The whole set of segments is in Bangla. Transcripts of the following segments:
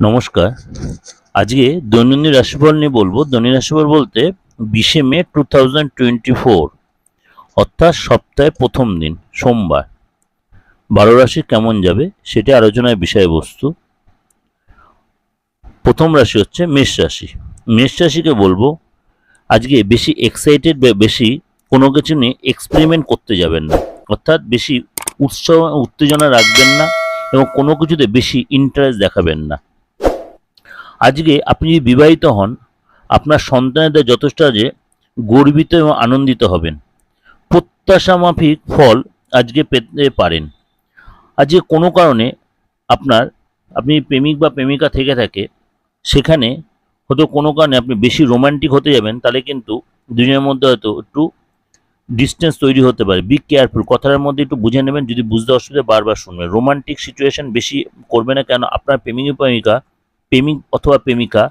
নমস্কার। আজকে দৈনন্দিন রাশিফল নিয়ে বলব। দৈনন্দিন রাশিফল বলতে বিশে মে টু থাউজেন্ড টোয়েন্টি ফোর, অর্থাৎ সপ্তাহে প্রথম দিন, সোমবার। বারো রাশি কেমন যাবে সেটি আলোচনার বিষয়বস্তু। প্রথম রাশি হচ্ছে মেষ রাশি। মেষ রাশিকে বলব, আজকে বেশি এক্সাইটেড বা বেশি কোনো কিছু নিয়ে এক্সপেরিমেন্ট করতে যাবেন না। অর্থাৎ বেশি উৎসাহ, উত্তেজনা রাখবেন না এবং কোনো কিছুতে বেশি ইন্টারেস্ট দেখাবেন না। আজকে আপনি যদি বিবাহিত হন, আপনার সন্তানেদের যথেষ্ট যে গর্বিত এবং আনন্দিত হবেন। প্রত্যাশা মাফিক ফল আজকে পেতে পারেন। আজকে কোনো কারণে আপনার, আপনি প্রেমিক বা প্রেমিকা থেকে থাকে, সেখানে হয়তো কোনো কারণে আপনি বেশি রোমান্টিক হতে যাবেন, তাহলে কিন্তু দুজনের মধ্যে হয়তো একটু ডিস্টেন্স তৈরি হতে পারে। বি কেয়ারফুল কথাটার মধ্যে একটু বুঝে নেবেন, যদি বুঝতে অসুবিধা বারবার শুনবেন। রোমান্টিক সিচুয়েশন বেশি করবে না, কেন? আপনার প্রেমিক প্রেমিকা প্রেমিক অথবা প্রেমিকা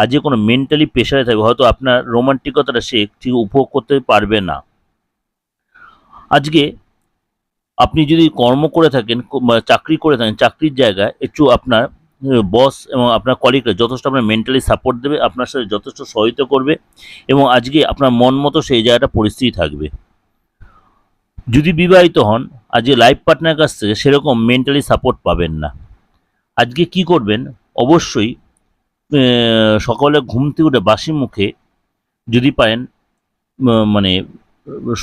আর যে কোনো মেন্টালি প্রেশারে থাকবে, হয়তো আপনার রোমান্টিকতাটা সে ঠিক উপভোগ করতে পারবে না। আজকে আপনি যদি কর্ম করে থাকেন চাকরি করে থাকেন, চাকরির জায়গায় একটু আপনার বস এবং আপনার কলিগরা যথেষ্ট আপনার মেন্টালি সাপোর্ট দেবে, আপনার সাথে যথেষ্ট সহায়তা করবে এবং আজকে আপনার মন মতো সেই জায়গাটা পরিস্থিতি থাকবে। যদি বিবাহিত হন, আজকে লাইফ পার্টনার কাছ থেকে সেরকম মেন্টালি সাপোর্ট পাবেন না। আজকে কি করবেন? অবশ্যই সকালে ঘুম থেকে উঠে বাসি মুখে যদি পারেন মানে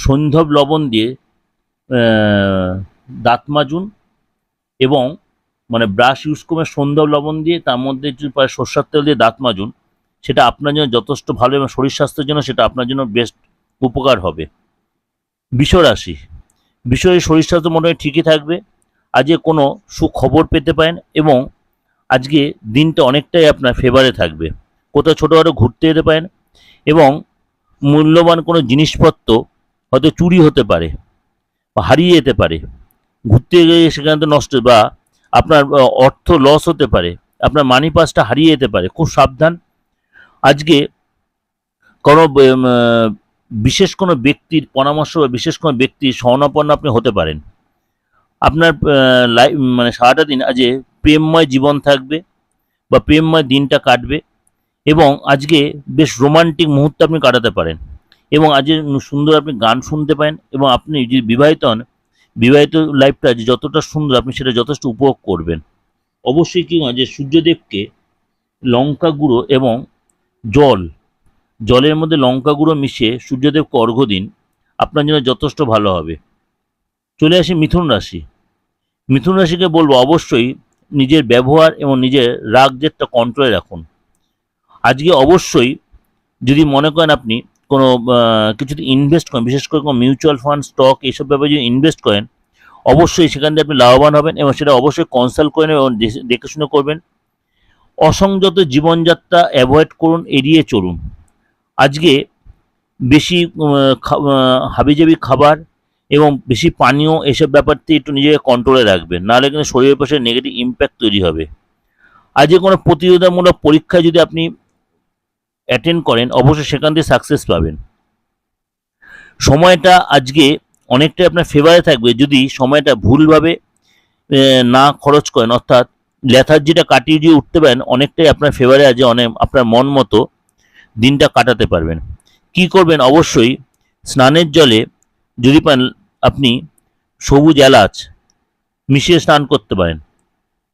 সৈন্ধব লবণ দিয়ে দাঁত মাজুন এবং মানে ব্রাশ ইউজ করে সন্ধ্যব লবণ দিয়ে, তার মধ্যে যদি পারে সর্ষার তেল দিয়ে দাঁত মাজুন, সেটা আপনার জন্য যথেষ্ট ভালো এবং শরীর স্বাস্থ্যের জন্য সেটা আপনার জন্য বেস্ট উপকার হবে। বিশ্বরাশি বিষয়ে শরীর স্বাস্থ্য মোটামুটি ঠিকই থাকবে, আজকে কোনো সুখবর পেতে পারেন এবং আজকে দিনটা অনেকটাই আপনার ফেভারে থাকবে। কোথাও ছোটোখাটো ঘুরতে যেতে পারেন এবং মূল্যবান কোনো জিনিসপত্র হয়তো চুরি হতে পারে বা হারিয়ে যেতে পারে। ঘুরতে গিয়ে সেখানে তো নষ্ট বা আপনার অর্থ লস হতে পারে, আপনার মানি পাসটা হারিয়ে যেতে পারে, খুব সাবধান। আজকে কোনো বিশেষ কোনো ব্যক্তির পরামর্শ বা বিশেষ কোনো ব্যক্তির শরণাপন্ন আপনি হতে পারেন। আপনার লাইফ মানে সারাটা দিন, আজকে প্রেমময় জীবন থাকবে বা প্রেমময় দিনটা কাটবে এবং আজকে বেশ রোমান্টিক মুহূর্ত আপনি কাটাতে পারেন এবং আজকে সুন্দর আপনি গান শুনতে পারেন এবং আপনি যদি বিবাহিত হন, বিবাহিত লাইফটা যে যতটা সুন্দর আপনি সেটা যথেষ্ট উপভোগ করবেন। অবশ্যই কি যে সূর্যদেবকে লঙ্কা গুঁড়ো এবং জল, জলের মধ্যে লঙ্কা গুঁড়ো মিশিয়ে সূর্যদেবকে অর্ঘ্য দিন, আপনার জন্য যথেষ্ট ভালো হবে। চলে আসি মিথুন রাশি। মিথুন রাশিকে বলব অবশ্যই নিজের ব্যবহার এবং নিজের রাগ জেদটা কন্ট্রোলে রাখুন। আজকে অবশ্যই যদি মনে করেন আপনি কোনো কিছুতে ইনভেস্ট করেন, বিশেষ করে কোনো মিউচুয়াল ফান্ড স্টক এইসব ব্যাপারে যদি ইনভেস্ট করেন, অবশ্যই সেখান থেকে আপনি লাভবান হবেন এবং সেটা অবশ্যই কনসাল্ট করে নেবেন এবং দেখে- শুনে করবেন। অসংযত জীবনযাত্রা অ্যাভয়েড করুন, এড়িয়ে চলুন। আজকে বেশি হাবিজাবি খাবার এবং বেশি পানীয় এসব ব্যাপারটি একটু নিজেকে কন্ট্রোলে রাখবেন। নাহলে কিন্তু শরীরের পাশে নেগেটিভ ইম্প্যাক্ট তৈরি হবে। আজকে কোনো প্রতিযোগিতামূলক পরীক্ষায় যদি আপনি অ্যাটেন্ড করেন, অবশ্যই সেখান থেকে সাকসেস পাবেন। সময়টা আজকে অনেকটাই আপনার ফেভারে থাকবে যদি সময়টা ভুলভাবে না খরচ করেন। অর্থাৎ লেথার্জিটা কাটিয়ে দিয়ে উঠতে পারেন, অনেকটাই আপনার ফেভারে আছে, অনেক আপনার মন মতো দিনটা কাটাতে পারবেন। কি করবেন? অবশ্যই স্নানের জলে যদি পান আপনি সবুজ এলাচ মিশিয়ে স্নান করতে পারেন।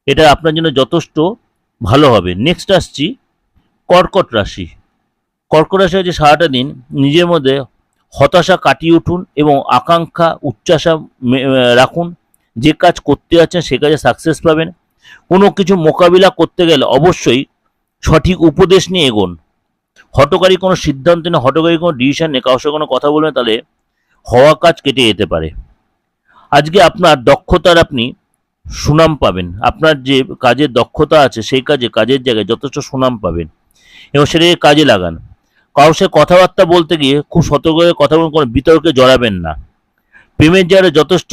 এটা আপনার জন্য যথেষ্ট ভালো হবে। নেক্সট আসছি, কর্কট রাশি। কর্কট রাশি হচ্ছে সারাটা দিন, নিজের মধ্যে হতাশা কাটিয়ে উঠুন এবং আকাঙ্ক্ষা উচ্চাসা রাখুন। যে কাজ করতে যাচ্ছেন, সে কাজে সাকসেস পাবেন। কোনো কিছু মোকাবিলা করতে গেলে অবশ্যই সঠিক উপদেশ নিয়ে এগোন। হটকারী কোনো সিদ্ধান্ত নিয়ে, হটকারী কোনো ডিসিশন নিয়ে, কারোর সাথে কোনো কথা বলবেন তাহলে হওয়া কাজ কেটে যেতে পারে। আজকে আপনার দক্ষতার আপনি সুনাম পাবেন। আপনার যে কাজের দক্ষতা আছে, সেই কাজে, কাজের জায়গায় যথেষ্ট সুনাম পাবেন। এবং সেটাকে কাজে লাগান। কারোর সে কথাবার্তা বলতে গিয়ে খুব সতর্ক হয়ে কথা বলুন, কোনো বিতর্কে জড়াবেন না। প্রেমের জায়গায় যথেষ্ট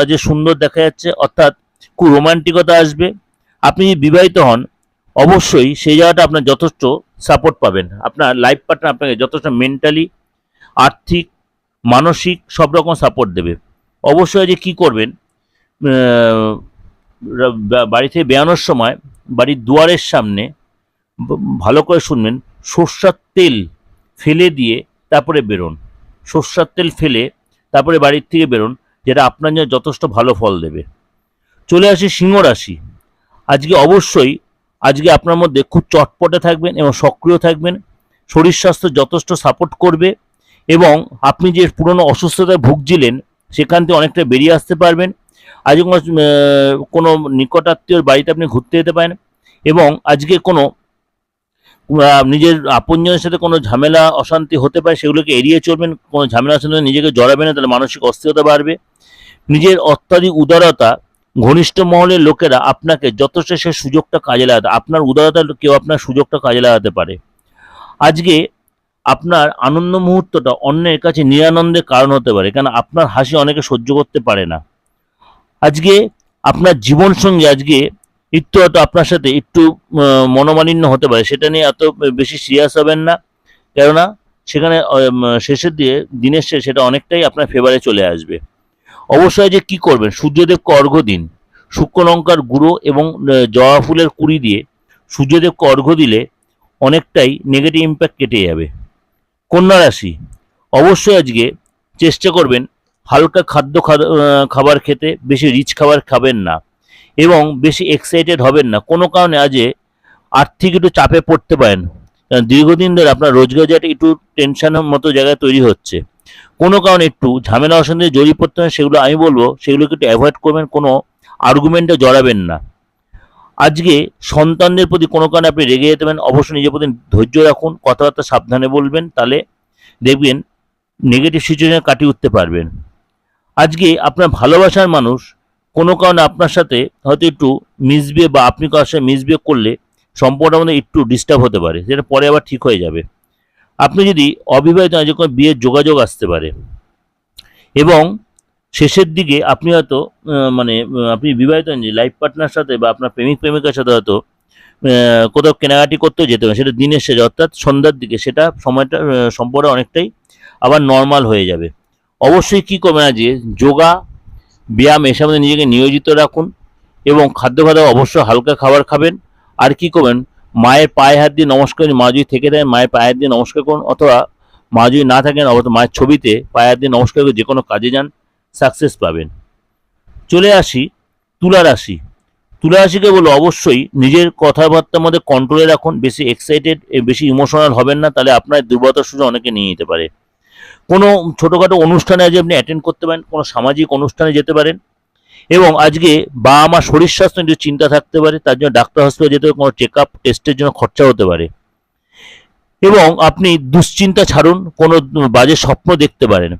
আজকে সুন্দর দেখা যাচ্ছে, অর্থাৎ খুব রোমান্টিকতা আসবে। আপনি যদি বিবাহিত হন, অবশ্যই সেই জায়গাটা আপনার যথেষ্ট সাপোর্ট পাবেন। আপনার লাইফ পার্টনার আপনাকে যথেষ্ট মেন্টালি আর্থিক মানসিক সব রকম সাপোর্ট দেবে। অবশ্যই যে কী করবেন বাড়ি থেকে বেরানোর সময় বাড়ির দুয়ারের সামনে ভালো করে শুনবেন, সর্ষার তেল ফেলে দিয়ে তারপরে বেরোন। সর্ষার তেল ফেলে তারপরে বাড়ির থেকে বেরোন, যেটা আপনার জন্য যথেষ্ট ভালো ফল দেবে। চলে আসি সিংহ রাশি। আজকে অবশ্যই, আজকে আপনার মধ্যে খুব চটপটে থাকবেন এবং সক্রিয় থাকবেন। শরীর স্বাস্থ্য যথেষ্ট সাপোর্ট করবে। এবং আপনি যে পুরনো অসুস্থতায় ভুগছিলেন, সেখান থেকে অনেকটা বেরিয়ে আসতে পারবেন। আজ কোনো নিকটাত্মীয়র বাড়িতে আপনি ঘুরতে যেতে পারেন এবং আজকে কোনো নিজের আপনজনের সাথে কোনো ঝামেলা, অশান্তি হতে পারে, সেগুলোকে এড়িয়ে চলবেন। কোনো ঝামেলার সাথে নিজেকে জড়াবেন না, তাহলে মানসিক অস্থিরতা বাড়বে। নিজের অত্যাধিক উদারতা ঘনিষ্ঠ মহলের লোকেরা আপনাকে যথেষ্ট সে সুযোগটা কাজে লাগাতে, আপনার উদারতা কেউ আপনার সুযোগটা কাজে লাগাতে পারে। আজকে আপনার আনন্দ মুহূর্তটা অন্যের কাছে নিরানন্দের কারণ হতে পারে। কারণ আপনার হাসি অনেকে সহ্য করতে পারে না। আজকে আপনার জীবন সঙ্গে আজকে একটু হয়তো আপনার সাথে একটু মনোমালিন্য হতে পারে। সেটা নিয়ে এত বেশি সিরিয়াস হবেন না। কেননা সেখানে শেষের দিয়ে দিনের শেষে সেটা অনেকটাই আপনার ফেভারে চলে আসবে। অবশ্যই যে কি করবেন? সূর্যদেবকে অর্ঘ্য দিন। শুক্র লঙ্কার গুঁড়ো এবং জবা ফুলের কুড়ি দিয়ে সূর্যদেবকে অর্ঘ্য দিলে অনেকটাই নেগেটিভ ইম্প্যাক্ট কেটে যাবে। কন্যা রাশি, অবশ্যই আজকে চেষ্টা করবেন হালকা খাদ্য খাবার খেতে বেশি রিচ খাবার খাবেন না এবং বেশি এক্সাইটেড হবেন না। কোনো কারণে আজ আর্থিক একটু চাপে পড়তে পারেন। কারণ দীর্ঘদিন ধরে আপনার রোজগার যেটা একটু টেনশনের মতো জায়গায় তৈরি হচ্ছে। কোনো কারণে একটু ঝামেলা অশান্তি জড়িয়ে পড়তে হয় সেগুলো আমি বলব, সেগুলোকে একটু অ্যাভয়েড করবেন, কোনো আর্গুমেন্টে জড়াবেন না। আজকে সন্তানদের প্রতি কোনো কারণে আপনি রেগে যেতে পারেন অবশ্যই নিজের প্রতি ধৈর্য রাখুন, কথাবার্তা সাবধানে বলবেন, তাহলে দেখবেন নেগেটিভ সিচুয়েশন কাটিয়ে উঠতে পারবেন। আজকে আপনার ভালোবাসার মানুষ কোনো কারণে আপনার সাথে হয়তো একটু মিসবিহেভ বা আপনি কারোর সাথে মিসবিহেভ করলে সম্পর্কটার মধ্যে একটু ডিস্টার্ব হতে পারে, সেটা পরে আবার ঠিক হয়ে যাবে। আপনি যদি অবিবাহিত হয় যখন বিয়ের যোগাযোগ আসতে পারে। এবং শেষের দিকে আপনি হয়তো মানে আপনি বিবাহিত যে লাইফ পার্টনার সাথে বা আপনার প্রেমিক প্রেমিকার সাথে হয়তো কোথাও কেনাকাটি করতেও যেতে পারে সেটা দিনের শেষে, অর্থাৎ সন্ধ্যার দিকে। সেটা সময়টা সম্পর্ক অনেকটাই আবার নর্মাল হয়ে যাবে। অবশ্যই কী করবেন আজকে যোগা, ব্যায়াম এসব মধ্যে নিজেকে নিয়োজিত রাখুন এবং খাদ্য খাদ্য অবশ্যই হালকা খাবার খাবেন। আর কি করবেন? মায়ের পায়ে হাত দিয়ে নমস্কার মা যদি থেকে দেয় মায়ের পায়ে হাত দিয়ে নমস্কার করুন অথবা মা যদি না থাকেন, অথবা মায়ের ছবিতে পায়ে হাত দিয়ে নমস্কার করে যে কোনো কাজে যান। সাকসেস পাবেন। চলে আসি তুলা রাশি। তুলা রাশিকে বলো অবশ্যই নিজের কথাবার্তার মধ্যে কন্ট্রোলে রাখুন। বেশি এক্সাইটেড বেশি ইমোশনাল হবেন না, তাহলে আপনার দুর্বলতার সুযোগ অনেকে নিয়ে নিতে পারে। কোনো ছোটোখাটো অনুষ্ঠানে আজ আপনি অ্যাটেন্ড করতে পারেন, কোনো সামাজিক অনুষ্ঠানে যেতে পারেন এবং আজকে বা আমার শরীর স্বাস্থ্য নিয়ে চিন্তা থাকতে পারে, তার জন্য ডাক্তার হসপিটালে যেতে কোনো চেক আপ টেস্টের জন্য খরচা হতে পারে। এবং আপনি দুশ্চিন্তা ছাড়ুন, কোনো বাজে স্বপ্ন দেখতে পারেন।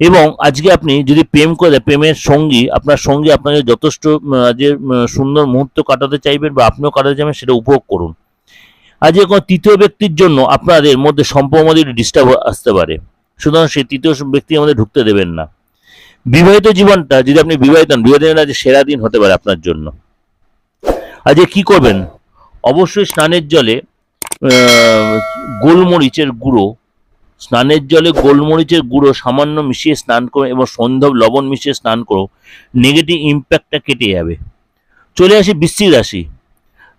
এবং আজকে আপনি যদি প্রেম করে, প্রেমের সঙ্গী, আপনার সঙ্গী আপনাকে যথেষ্ট যে সুন্দর মুহূর্ত কাটাতে চাইবেন বা আপনিও কাটাতে চাইবেন, সেটা উপভোগ করুন। আজকে কোনো তৃতীয় ব্যক্তির জন্য আপনাদের মধ্যে সম্পর্ক মধ্যে ডিস্টার্ব আসতে পারে। সুতরাং সেই তৃতীয় ব্যক্তির মধ্যে ঢুকতে দেবেন না। বিবাহিত জীবনটা, যদি আপনি বিবাহিত হন, বিবাহিত আজ সেরা দিন হতে পারে আপনার জন্য। আজকে কি করবেন? অবশ্যই স্নানের জলে গোলমরিচের গুঁড়ো স্নানের জলে গোলমরিচের গুঁড়ো সামান্য মিশিয়ে স্নান করো এবং সন্ধ্যব লবণ মিশিয়ে স্নান করো নেগেটিভ ইম্প্যাক্টটা কেটে যাবে। চলে আসি বৃশ্চিক রাশি।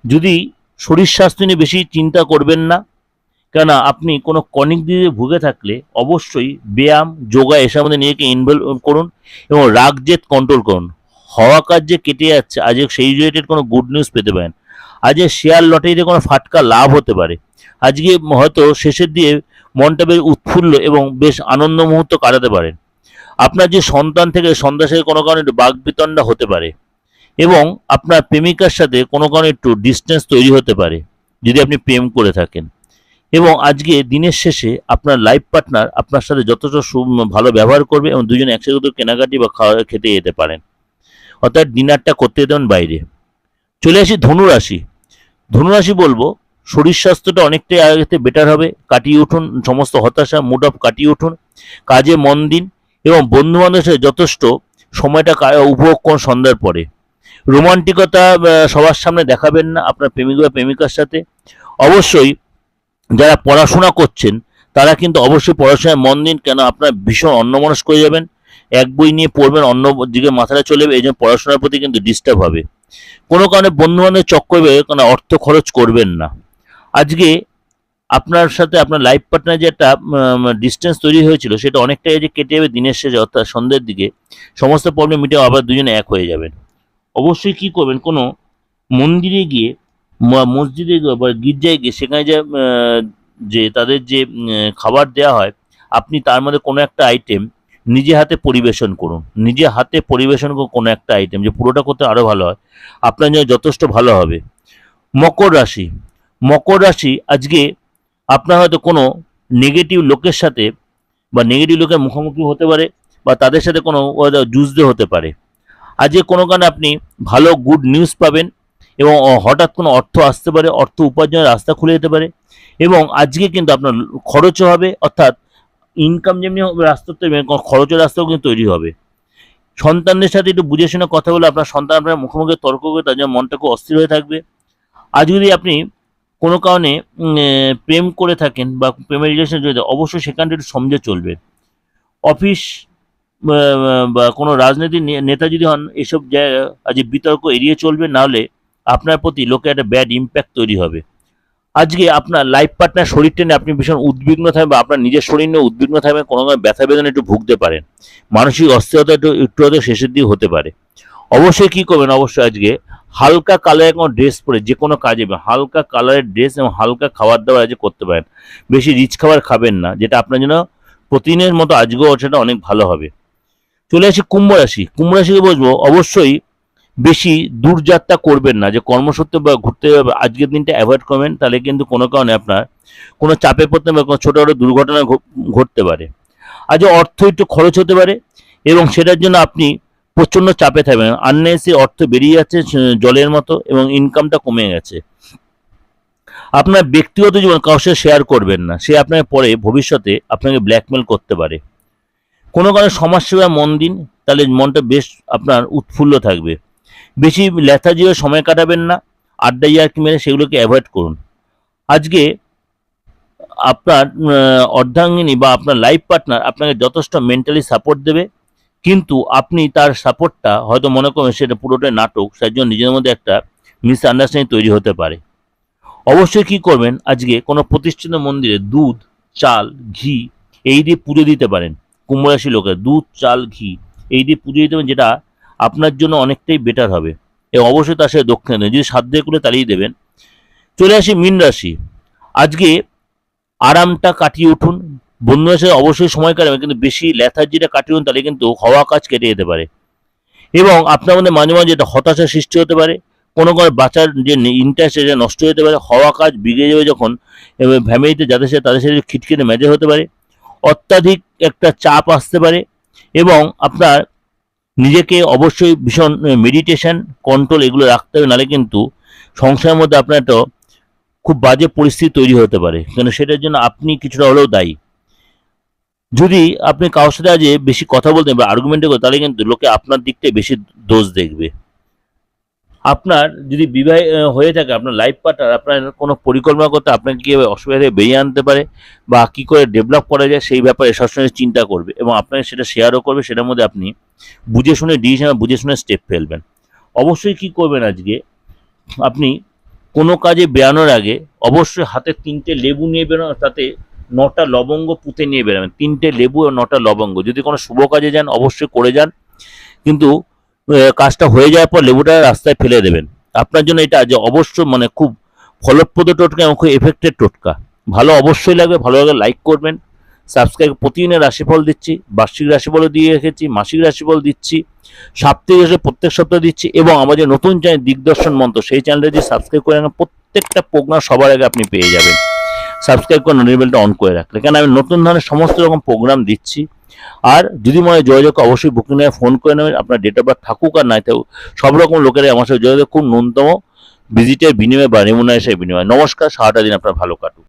যদি শরীর স্বাস্থ্য নিয়ে বেশি চিন্তা করবেন না, কেননা আপনি কোনো কনিক দিয়ে ভুগে থাকলে অবশ্যই ব্যায়াম, যোগা এসব মধ্যে নিজেকে ইনভলভ করুন এবং রাগ জেদ কন্ট্রোল করুন। হওয়া কাজ যে কেটে যাচ্ছে, আজ সেই রিলেটেড কোনো গুড নিউজ পেতে পারেন। আজ শেয়ার লটারিতে কোনো ফাটকা লাভ হতে পারে। আজকে হয়তো শেষের দিয়ে মনটা বেশ উৎফুল্ল এবং বেশ আনন্দ মুহূর্ত কাটাতে পারেন আপনার যে সন্তান থেকে সন্তান সাথে কোনো কারণে একটু বাগবিতণ্ডা হতে পারে এবং আপনার প্রেমিকার সাথে কোনো কারণে একটু ডিস্টেন্স তৈরি হতে পারে, যদি আপনি প্রেম করে থাকেন। এবং আজকে দিনের শেষে আপনার লাইফ পার্টনার আপনার সাথে যথেষ্ট ভালো ব্যবহার করবে এবং দুজনে একসাথে কেনাকাটি বা খাওয়া খেতে যেতে পারেন। অর্থাৎ ডিনারটা করতে পারেন বাইরে। চলে আসি ধনুরাশি। ধনুরাশি বলব, শরীর স্বাস্থ্যটা অনেকটাই আগেতে বেটার হবে, কাটিয়ে উঠুন, সমস্ত হতাশা মুড অফ কাটিয়ে উঠুন, কাজে মন দিন এবং বন্ধু বান্ধবের যথেষ্ট সময়টা উপভোগ করুন সন্ধ্যার পরে। রোমান্টিকতা সবার সামনে দেখাবেন না আপনার প্রেমিক বা প্রেমিকার সাথে। অবশ্যই যারা পড়াশোনা করছেন, তারা কিন্তু অবশ্যই পড়াশোনায় মন দিন, কেন আপনার ভীষণ অন্যমনস্ক হয়ে যাবেন। এক বই নিয়ে পড়বেন, অন্য দিকে মাথাটা চলে যাবে, এই জন্য পড়াশোনার প্রতি কিন্তু ডিস্টার্ব হবে। কোনো কারণে বন্ধু বান্ধব চক্করে কোনো অর্থ খরচ করবেন না। আজকে আপনার সাথে আপনার লাইফ পার্টনার যে একটা ডিস্টেন্স তৈরি হয়েছিল, সেটা অনেকটাই যে কেটে যাবে, দিনের শেষে অর্থাৎ সন্ধ্যের দিকে, সমস্ত প্রবলেম মিটে আবার দুজনে এক হয়ে যাবেন। অবশ্যই কি করবেন, কোনো মন্দিরে গিয়ে মসজিদে বা গির্জায় গিয়ে, সেখানে যে যে তাদের যে খাবার দেওয়া হয়, আপনি তার মধ্যে কোনো একটা আইটেম নিজে হাতে পরিবেশন করুন। নিজে হাতে পরিবেশন করুন কোনো একটা আইটেম যে পুরোটা করতে আরও ভালো হয়। আপনার জন্য যথেষ্ট ভালো হবে। মকর রাশি। মকর রাশি আজকে আপনার হয়তো কোনো নেগেটিভ লোকের সাথে বা নেগেটিভ লোকের মুখোমুখি হতে পারে বা তাদের সাথে কোনো যুদ্ধ হতে পারে। আজকে কোনো কারণে আপনি ভালো গুড নিউজ পাবেন এবং হঠাৎ কোনো অর্থ আসতে পারে, অর্থ উপার্জনের রাস্তা খুলে যেতে পারে এবং আজকে কিন্তু আপনার খরচও হবে, অর্থাৎ ইনকাম যেমনি রাস্তা তেমনি খরচের রাস্তাও কিন্তু তৈরি হবে। সন্তানদের সাথে একটু বুঝে শুনে কথা বলে আপনার সন্তান আপনার মুখোমুখি তর্ক করে তার জন্য মনটা খুব অস্থির হয়ে থাকবে। আজ যদি আপনি কোনো কারণে প্রেম করে থাকেন বা প্রেমের রিলেশন জড়িত অবশ্যই সেখানটা একটু সমঝে চলবে। অফিস, বা কোনো রাজনীতির নেতা যদি হন, এসব জায়গা আজ বিতর্ক এড়িয়ে চলবে নাহলে আপনার প্রতি লোকে একটা ব্যাড ইম্প্যাক্ট তৈরি হবে। আজকে আপনার লাইফ পার্টনার শরীরটা নিয়ে আপনি ভীষণ উদ্বিগ্ন থাকবেন বা আপনার নিজের শরীর নিয়ে উদ্বিগ্ন থাকবেন, কোনো ব্যথা বেদনা একটু ভুগতে পারেন। মানসিক অস্থিরতা একটু একটু হয়তো শেষের দিকে হতে পারে। অবশ্যই কি করবেন? অবশ্যই আজকে হালকা কালারের কোনো ড্রেস পরে যে কোনো কাজে হালকা কালারের ড্রেস এবং হালকা খাবার দাবার আজকে করতে পারেন। বেশি রিচ খাবার খাবেন না, যেটা আপনার জন্য প্রতিদিনের মতো আজকেও সেটা অনেক ভালো হবে। চলে আসি কুম্ভ রাশি। কুম্ভ রাশিকে বলব অবশ্যই বেশি দূরযাত্রা করবেন না, যে কর্মসূত্রে বা ঘুরতে যাবে আজকের দিনটা অ্যাভয়েড করবেন, তাহলে কিন্তু কোনো কারণে আপনার কোনো চাপে পড়তে বা কোনো ছোটো ছোটো দুর্ঘটনা ঘটতে পারে। আজ অর্থ একটু খরচ হতে পারে এবং সেটার জন্য আপনি প্রচণ্ড চাপে থাকবেন আননেসি অর্থ বেরিয়ে যাচ্ছে জলের মতো এবং ইনকামটা কমে গেছে। আপনার ব্যক্তিগত জীবন কারোর সাথে শেয়ার করবেন না, সে আপনাকে পরে ভবিষ্যতে আপনাকে ব্ল্যাকমেল করতে পারে। কোনো কারণে সমাজসেবা মন দিন, তাহলে মনটা বেশ আপনার উৎফুল্ল থাকবে। বেশি লেথাজিও সময় কাটাবেন না, আড্ডা ইয়ার্কি মেরে সেগুলোকে অ্যাভয়েড করুন। আজকে আপনার অর্ধাঙ্গিনী বা আপনার লাইফ পার্টনার আপনাকে যথেষ্ট মেন্টালি সাপোর্ট দেবে, কিন্তু আপনি তার সাপোর্টটা হয়তো মনে করেন সেটা পুরোটাই নাটক, সেই জন্য নিজের মধ্যে একটা মিসআন্ডারস্ট্যান্ডিং তৈরি হতে পারে। অবশ্যই কি করবেন, আজকে কোনো প্রতিষ্ঠিত মন্দিরে দুধ, চাল, ঘি এই দিয়ে পুজো দিতে পারেন কুম্ভরাশি লোকের দুধ, চাল, ঘি এই দিয়ে পুজো দিতে পারেন, যেটা আপনার জন্য অনেকটাই বেটার হবে। এবং অবশ্যই তার সাথে দক্ষিণা দেবেন। যদি সাধ্য করে তাড়িয়ে দেবেন, চলে আসি মীন রাশি। আজকে আরামটা কাটিয়ে উঠুন। বন্ধুদের সাথে অবশ্যই সময় কাটাবেন, কিন্তু বেশি ল্যাথার্জিটা কাটিয়ে উঠুন, তাহলে কিন্তু হওয়া কাজ কেটে যেতে পারে। এবং আপনার মধ্যে মাঝে মাঝে একটা হতাশার সৃষ্টি হতে পারে। কোনো কোনো বাচ্চার যে ইন্টারেস্ট এটা নষ্ট হতে পারে। হওয়া কাজ বিগড়ে যাবে যখন, এবং ফ্যামিলিতে যাদের সাথে, তাদের সাথে খিটখিটে মেজে হতে পারে। অত্যাধিক একটা চাপ আসতে পারে। এবং আপনার নিজেকে অবশ্যই ভীষণ মেডিটেশন কন্ট্রোল এগুলো রাখতে হবে, নাহলে কিন্তু সংসারের মধ্যে আপনার একটা খুব বাজে পরিস্থিতি তৈরি হতে পারে। কেন সেটার জন্য আপনি কিছুটা হলেও দায়ী। যদি আপনি কারোর সাথে আজ বেশি কথা বলতে বা আর্গুমেন্টে করে তাহলে কিন্তু লোকে আপনার দিকটাই বেশি দোষ দেখবে। আপনার যদি বিবাহ হয়ে থাকে, আপনার লাইফ পার্টনার আপনার কোনো পরিকল্পনা করতে আপনাকে কীভাবে অসুবিধা থেকে বেরিয়ে আনতে পারে? বা কী করে ডেভেলপ করা যায়, সেই ব্যাপারে সবসময় চিন্তা করবে এবং আপনাকে সেটা শেয়ারও করবে, সেটার মধ্যে আপনি বুঝে শুনে ডিসিশন বুঝে শুনে স্টেপ ফেলবেন। অবশ্যই কি করবেন আজকে? আপনি কোনো কাজে বেরানোর আগে অবশ্যই হাতে তিনটে লেবু নিয়ে বেরোনো, তাতে নটা লবঙ্গ পুঁতে নিয়ে বেরোবেন। তিনটে লেবু আর নটা লবঙ্গ। যদি কোনো শুভ কাজে যান, অবশ্যই করে যান। কিন্তু কাজটা হয়ে যাওয়ার পর লেবুটা রাস্তায় ফেলে দেবেন। আপনার জন্য এটা যে অবশ্য মানে খুব ফলপ্রদ টোটকা এবং খুব এফেক্টেড টোটকা। ভালো অবশ্যই লাগবে, ভালো লাগলে লাইক করবেন। সাবস্ক্রাইব প্রতিদিনের রাশিফল দিচ্ছি, বার্ষিক রাশিফলও দিয়ে রেখেছি, মাসিক রাশিফল দিচ্ছি, সাপ্তাহিক রাশি প্রত্যেক সপ্তাহে দিচ্ছি এবং আমাদের নতুন চ্যানেল দিগদর্শন মন্ত্র, সেই চ্যানেলটা যদি সাবস্ক্রাইব করে রাখেন, প্রত্যেকটা প্রোগ্রাম সবার আগে আপনি পেয়ে যাবেন। সাবস্ক্রাইব করে নোটিফিকেশনটা অন করে রাখলে কেন? আমি নতুন ধরনের সমস্ত রকম প্রোগ্রাম দিচ্ছি। আর যদি মনে হয় যোগাযোগ অবশ্যই বুকিং নেয় ফোন করে নেবেন, আপনার ডেট অফ বার্থ থাকুক আর নাই থাকুক, সব রকম লোকেরাই আমার সাথে যোগাযোগ খুব ন্যূনতম ভিজিটের বিনিময়ে বা রেমুনারেশনের বিনিময়ে। নমস্কার, সারাটা দিন আপনার ভালো কাটুক।